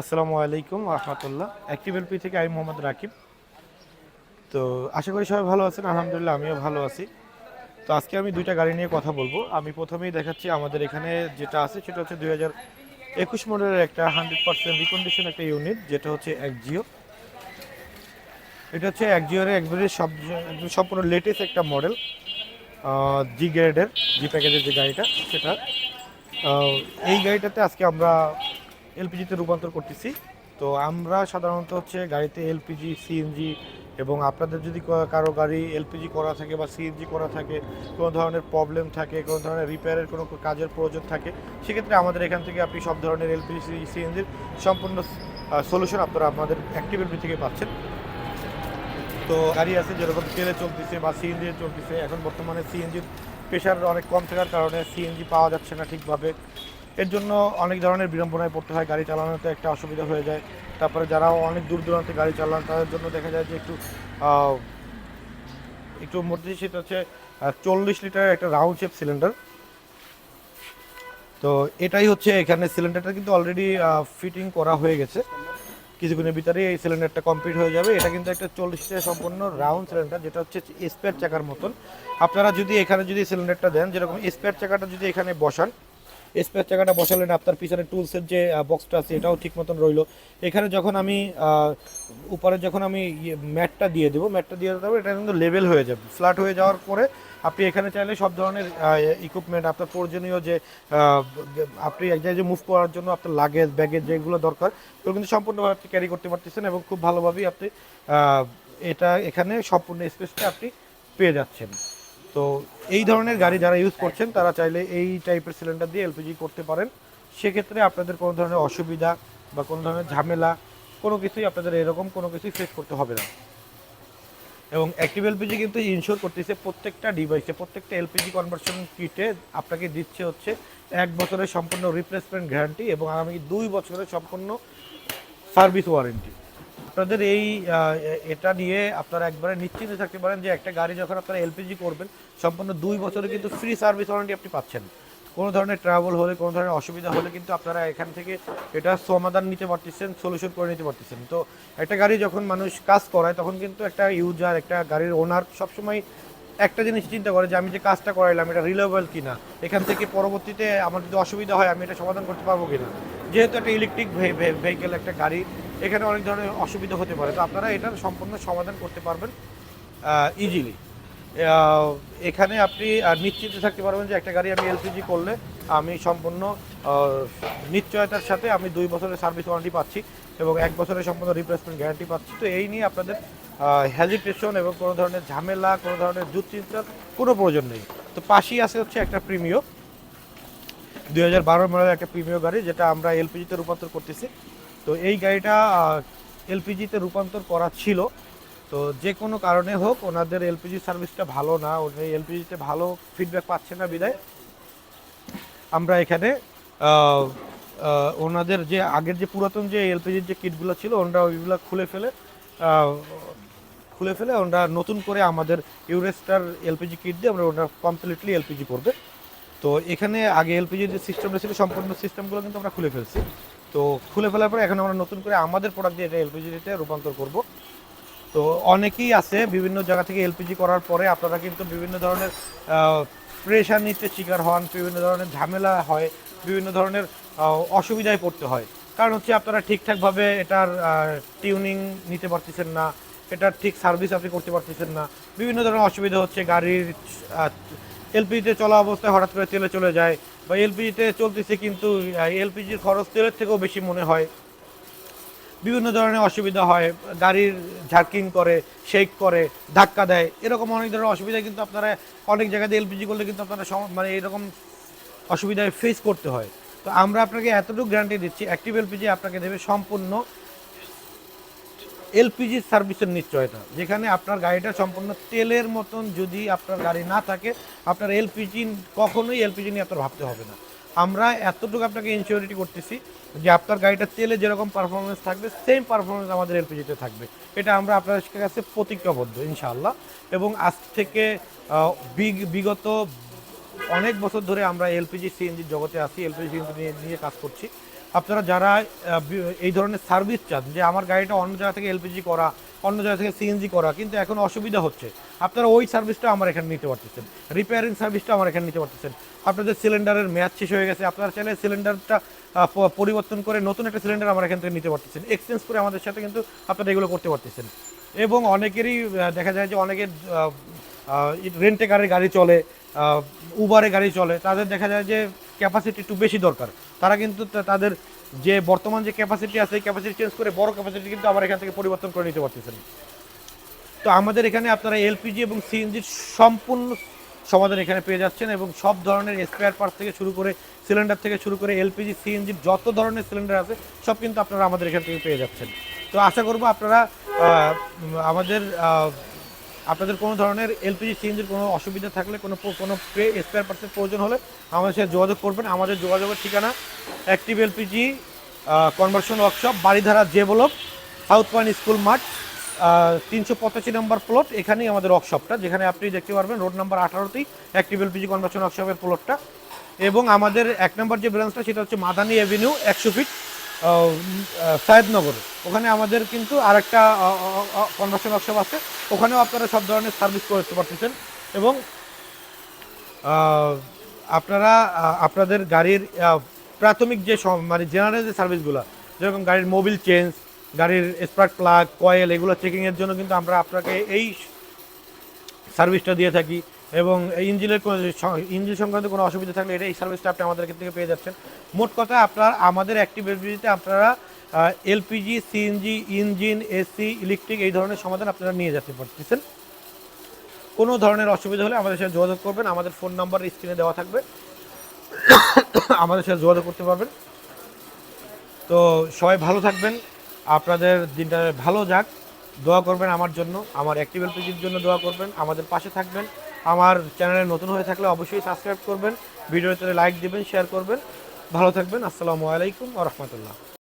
আসসালামু আলাইকুম রহমতুল্লাহ। Active LP থেকে আমি মোহাম্মদ রাকিব। তো আশা করি সবাই ভালো আছেন, আলহামদুলিল্লাহ আমিও ভালো আছি। তো আজকে আমি দুইটা গাড়ি নিয়ে কথা বলব। আমি প্রথমেই দেখাচ্ছি আমাদের এখানে যেটা আছে, সেটা হচ্ছে দুই হাজার একুশ মডেলের একটা হান্ড্রেড পার্সেন্ট রিকন্ডিশন একটা ইউনিট যেটা হচ্ছে একজিও এটা হচ্ছে এক একজিওর একবারে সব সম্পূর্ণ লেটেস্ট একটা মডেল জি গ্রেডের জি প্যাকেজের যে গাড়িটা, সেটা। এই গাড়িটাতে আজকে আমরা এলপিজিতে রূপান্তর করতেছি। তো আমরা সাধারণত হচ্ছে গাড়িতে এলপিজি, সিএনজি এবং আপনাদের যদি কারও গাড়ি এলপিজি করা থাকে বা সিএনজি করা থাকে, কোনো ধরনের প্রবলেম থাকে, কোনো ধরনের রিপেয়ারের কোনো কাজের প্রয়োজন থাকে, সেক্ষেত্রে আমাদের এখান থেকে আপনি সব ধরনের এলপিজি সিএনজির সম্পূর্ণ সলিউশন আপনারা আমাদের অ্যাক্টিভ এলপি থেকে পাচ্ছেন। তো গাড়ি আছে যেরকম তেলে চলতেছে বা সিএনজি চলতেছে, এখন বর্তমানে সিএনজির প্রেশার অনেক কম থাকার কারণে সিএনজি পাওয়া যাচ্ছে না ঠিকভাবে। এর জন্য অনেক ধরনের বিড়ম্বনায় পড়তে হয়, গাড়ি চালানোতে একটা অসুবিধা হয়ে যায়। তারপরে যারা অনেক দূর দূরান্তে গাড়ি চালান, তাদের জন্য দেখা যায় যে একটু একটু মধ্যে সেটা হচ্ছে চল্লিশ লিটারের একটা রাউন্ড শেপ সিলিন্ডার। তো এটাই হচ্ছে এখানে সিলিন্ডারটা কিন্তু অলরেডি ফিটিং করা হয়ে গেছে। কিছুক্ষণের ভিতরে এই সিলিন্ডারটা কমপ্লিট হয়ে যাবে। এটা কিন্তু একটা চল্লিশ লিটার সম্পূর্ণ রাউন্ড সিলিন্ডার, যেটা হচ্ছে স্পেয়ার চাকার মতন। আপনারা যদি এখানে যদি সিলিন্ডারটা দেন, যেরকম স্পেয়ার চাকাটা যদি এখানে বসান স্পেয়ার চাকাটা বসালেন আপনার পিছনে টুলসের যে বক্সটা আছে, এটাও ঠিক মতন রইল। এখানে যখন আমি উপরে যখন আমি ইয়ে ম্যাটটা দিয়ে দেবো, ম্যাটটা দিয়ে দেবো এটা কিন্তু লেভেল হয়ে যাবে। ফ্ল্যাট হয়ে যাওয়ার পরে আপনি এখানে চাইলে সব ধরনের ইকুইপমেন্ট আপনার প্রয়োজনীয় যে আপনি এক জায়গায় মুভ করার জন্য আপনার লাগেজ ব্যাগেজ যেগুলো দরকার, এগুলো কিন্তু সম্পূর্ণভাবে আপনি ক্যারি করতে পারতেছেন এবং খুব ভালোভাবেই আপনি এটা এখানে সম্পূর্ণ স্পেসটা আপনি পেয়ে যাচ্ছেন। তো এই ধরনের গাড়ি যারা ইউজ করছেন, তারা চাইলে এই টাইপের সিলিন্ডার দিয়ে এলপিজি করতে পারেন। সেক্ষেত্রে আপনাদের কোনো ধরনের অসুবিধা বা কোনো ধরনের ঝামেলা, কোনো কিছুই আপনাদের এরকম কোনো কিছুই ফেস করতে হবে না। এবং অ্যাক্টিভ এলপিজি কিন্তু ইনশোর করতেছে প্রত্যেকটা ডিভাইসে প্রত্যেকটা এলপিজি কনভার্সন কিটে আপনাকে দিচ্ছে হচ্ছে এক বছরের সম্পূর্ণ রিপ্লেসমেন্ট গ্যারান্টি এবং আগামী দুই বছরের সম্পূর্ণ সার্ভিস ওয়ারেন্টি আপনাদের এই এটা নিয়ে আপনারা একবারে নিশ্চিন্তে থাকতে পারেন যে একটা গাড়ি যখন আপনারা এলপিজি করবেন, সম্পূর্ণ দুই বছরে কিন্তু ফ্রি সার্ভিস ওয়ারেন্টি আপনি পাচ্ছেন। কোনো ধরনের ট্রাভেল হলে, কোনো ধরনের অসুবিধা হলে কিন্তু আপনারা এখান থেকে এটা সমাধান নিতে পারতেছেন সলিউশন করে নিতে পারতেছেন। তো একটা গাড়ি যখন মানুষ কাজ করায়, তখন কিন্তু একটা ইউজার একটা গাড়ির ওনার সবসময় একটা জিনিস চিন্তা করে যে আমি যে কাজটা করাইলাম এটা রিলেবল কিনা? এখান থেকে পরবর্তীতে আমার যদি অসুবিধা হয় আমি এটা সমাধান করতে পারব কিনা? যেহেতু একটা ইলেকট্রিক ভেহিকেল একটা গাড়ি এখানে অনেক ধরনের অসুবিধা হতে পারে। তো আপনারা এটার সম্পূর্ণ সমাধান করতে পারবেন ইজিলি এখানে আপনি আহ, নিশ্চিন্তে থাকতে পারবেন যে একটা গাড়ি আমি এলপিজি করলে আমি সম্পূর্ণ নিশ্চয়তার সাথে আমি দুই বছরের সার্ভিস ওয়ারেন্টি পাচ্ছি এবং এক বছরের সম্পূর্ণ রিপ্লেসমেন্ট গ্যারান্টি পাচ্ছি। তো এই নিয়ে আপনাদের হ্যাজিটেশন এবং কোনো ধরনের ঝামেলা, কোনো ধরনের দুশ্চিন্তার কোনো প্রয়োজন নেই। তো পাশেই আছে হচ্ছে একটা প্রিমিয় দুই হাজার বারো একটা প্রিমিয় গাড়ি, যেটা আমরা এলপিজিতে রূপান্তর করতেছি। তো এই গাড়িটা এলপিজিতে রূপান্তর করা ছিল। তো যে কোনো কারণে হোক, ওনাদের এলপিজি সার্ভিসটা ভালো না ওই এলপিজিতে ভালো ফিডব্যাক পাচ্ছে না বিদায় আমরা এখানে ওনাদের যে আগের যে পুরাতন যে এলপিজির যে কিটগুলো ছিল, ওনারা ওইগুলো খুলে ফেলে খুলে ফেলে, ওনারা নতুন করে আমাদের ইউরেস্টার এলপিজি কিট দিয়ে আমরা ওনারা কমপ্লিটলি এলপিজি করবে। তো এখানে আগে এলপিজির যে সিস্টেমটা ছিল, সম্পূর্ণ সিস্টেমগুলো কিন্তু আমরা খুলে ফেলছি। তো খুলে ফেলার পরে এখন আমরা নতুন করে আমাদের প্রোডাক্ট দিয়ে এটা এলপিজিতে রূপান্তর করব। তো অনেকেই আছে বিভিন্ন জায়গা থেকে এলপিজি করার পরে, আপনারা কিন্তু বিভিন্ন ধরনের প্রেশার নিতে শিকার হন, বিভিন্ন ধরনের ঝামেলা হয়, বিভিন্ন ধরনের অসুবিধায় পড়তে হয়। কারণ হচ্ছে আপনারা ঠিকঠাকভাবে এটার টিউনিং নিতে পারতেছেন না এটার ঠিক সার্ভিস আপনি করতে পারতেছেন না। বিভিন্ন ধরনের অসুবিধা হচ্ছে, গাড়ির এলপিজিতে চলা অবস্থায় হঠাৎ করে তেলে চলে যায় বা এলপিজিতে চলতেছে কিন্তু এলপিজির খরচ তেলের থেকেও বেশি মনে হয়। বিভিন্ন ধরনের অসুবিধা হয়, গাড়ির ঝার্কিং করে শেক করে, ধাক্কা দেয়, এরকম অনেক ধরনের অসুবিধা কিন্তু আপনারা অনেক জায়গাতে এলপিজি করলে কিন্তু আপনারা মানে এরকম অসুবিধায় ফেস করতে হয়। তো আমরা আপনাকে এতটুকু গ্যারান্টি দিচ্ছি অ্যাক্টিভ এলপিজি আপনাকে দেবে সম্পূর্ণ এলপিজি সার্ভিসের নিশ্চয়তা, যেখানে আপনার গাড়িটা সম্পূর্ণ তেলের মতন যদি আপনার গাড়ি না থাকে, আপনার এলপিজি কখনোই এলপিজি নিয়ে আপনার ভাবতে হবে না। আমরা এতটুকু আপনাকে ইনসিওরিটি করতেছি যে আপনার গাড়িটা তেলে যেরকম পারফরমেন্স থাকবে সেম পারফরমেন্স আমাদের এলপিজিতে থাকবে। এটা আমরা আপনাদের কাছে প্রতিজ্ঞাবদ্ধ, ইনশাআল্লাহ। এবং আজ থেকে বিগ- বিগত অনেক বছর ধরে আমরা এলপিজি সিএনজির জগতে আছি, এলপিজি সিএনজি নিয়ে কাজ করছি। আপনারা যারা এই ধরনের সার্ভিস চান, যে আমার গাড়িটা অন্য জায়গা থেকে এলপিজি করা, অন্য জায়গা থেকে সিএনজি করা, কিন্তু এখন অসুবিধা হচ্ছে, আপনারা ওই সার্ভিসটা আমার এখানে নিতে পারতেছেন। রিপেয়ারিং সার্ভিসটা আমার এখানে নিতে পারতেছেন। আপনাদের সিলিন্ডারের মেয়াদ শেষ হয়ে গেছে, আপনারা চাইলে সিলিন্ডারটা পরিবর্তন করে নতুন একটা সিলিন্ডার আমার এখান থেকে নিতে পারতেছেন। এক্সচেঞ্জ করে আমাদের সাথে কিন্তু আপনারা এগুলো করতে পারতেছেন। এবং অনেকেরই দেখা যায় যে অনেকের রেন্টে গাড়ি গাড়ি চলে উবারে গাড়ি চলে, তাদের দেখা যায় যে ক্যাপাসিটি একটু বেশি দরকার। তারা কিন্তু তাদের যে বর্তমান যে ক্যাপাসিটি আছে, এই ক্যাপাসিটি চেঞ্জ করে বড় ক্যাপাসিটি কিন্তু আবার এখান থেকে পরিবর্তন করে নিতে পারতেছেন। তো আমাদের এখানে আপনারা এলপিজি এবং সিএনজির সম্পূর্ণ সমাধান এখানে পেয়ে যাচ্ছেন এবং সব ধরনের স্পেয়ার পার্ট থেকে শুরু করে সিলিন্ডার থেকে শুরু করে এলপিজি সিএনজির যত ধরনের সিলিন্ডার আছে, সব কিন্তু আপনারা আমাদের এখান থেকে পেয়ে যাচ্ছেন। তো আশা করব আপনারা আমাদের আপনাদের কোনো ধরনের এলপিজি সিএনজির কোনো অসুবিধা থাকলে কোনো কোনো স্পেয়ার পার্টসের প্রয়োজন হলে আমাদের সাথে যোগাযোগ করবেন। আমাদের যোগাযোগের ঠিকানা active LPG conversion workshop Baridhara J block South Point School মাঠ তিনশো পঁচাশি নম্বর প্লট এখানেই আমাদের ওয়ার্কশপটা যেখানে আপনি দেখতে পারবেন রোড নাম্বার আঠারোতেই অ্যাক্টিভ এলপিজি কনভার্সন ওয়ার্কশপের প্লটটা এবং আমাদের এক নম্বর যে ব্রাঞ্চটা সেটা হচ্ছে মাদানি অ্যাভিনিউ একশো ফিট সায়েদনগর ওখানে আমাদের কিন্তু আরেকটা কনভার্সন ওয়ার্কশপ আছে। ওখানেও আপনারা সব ধরনের সার্ভিস করতে পারতেছেন এবং আপনারা আপনাদের গাড়ির প্রাথমিক যে মানে জেনারেল যে সার্ভিসগুলো যেরকম গাড়ির মোবিল চেঞ্জ গাড়ির স্পার্ক প্লাগ কয়েল এগুলো চেকিংয়ের জন্য কিন্তু আমরা আপনাকে এই সার্ভিসটা দিয়ে থাকি এবং ইঞ্জিনের কোনো, ইঞ্জিন সংক্রান্ত কোনো অসুবিধা থাকলে এটা এই সার্ভিসটা আপনি আমাদের থেকে পেয়ে যাচ্ছেন। মোট কথা আপনার, আমাদের অ্যাক্টিভ আপনারা LPG, CNG, engine, AC, electric এই ধরনের সমাধান আপনারা নিয়ে যেতে পারতেছেন। কোনো ধরনের অসুবিধা হলে আমাদের সাথে যোগাযোগ করবেন। আমাদের ফোন নাম্বার স্ক্রিনে দেওয়া থাকবে। আমাদের সাথে যোগাযোগ করতে পারবেন। তো সবাই ভালো থাকবেন। আপনাদের দিনটা ভালো যাক। দোয়া করবেন আমার জন্য। আমার অ্যাক্টিভ এলপিজির জন্য দোয়া করবেন। আমাদের পাশে থাকবেন। আমার চ্যানেলে নতুন হয়ে থাকলে অবশ্যই সাবস্ক্রাইব করবেন। ভিডিওতে লাইক দিবেন, শেয়ার করবেন। ভালো থাকবেন। আসসালামু আলাইকুম আ রহমতুল্লাহ।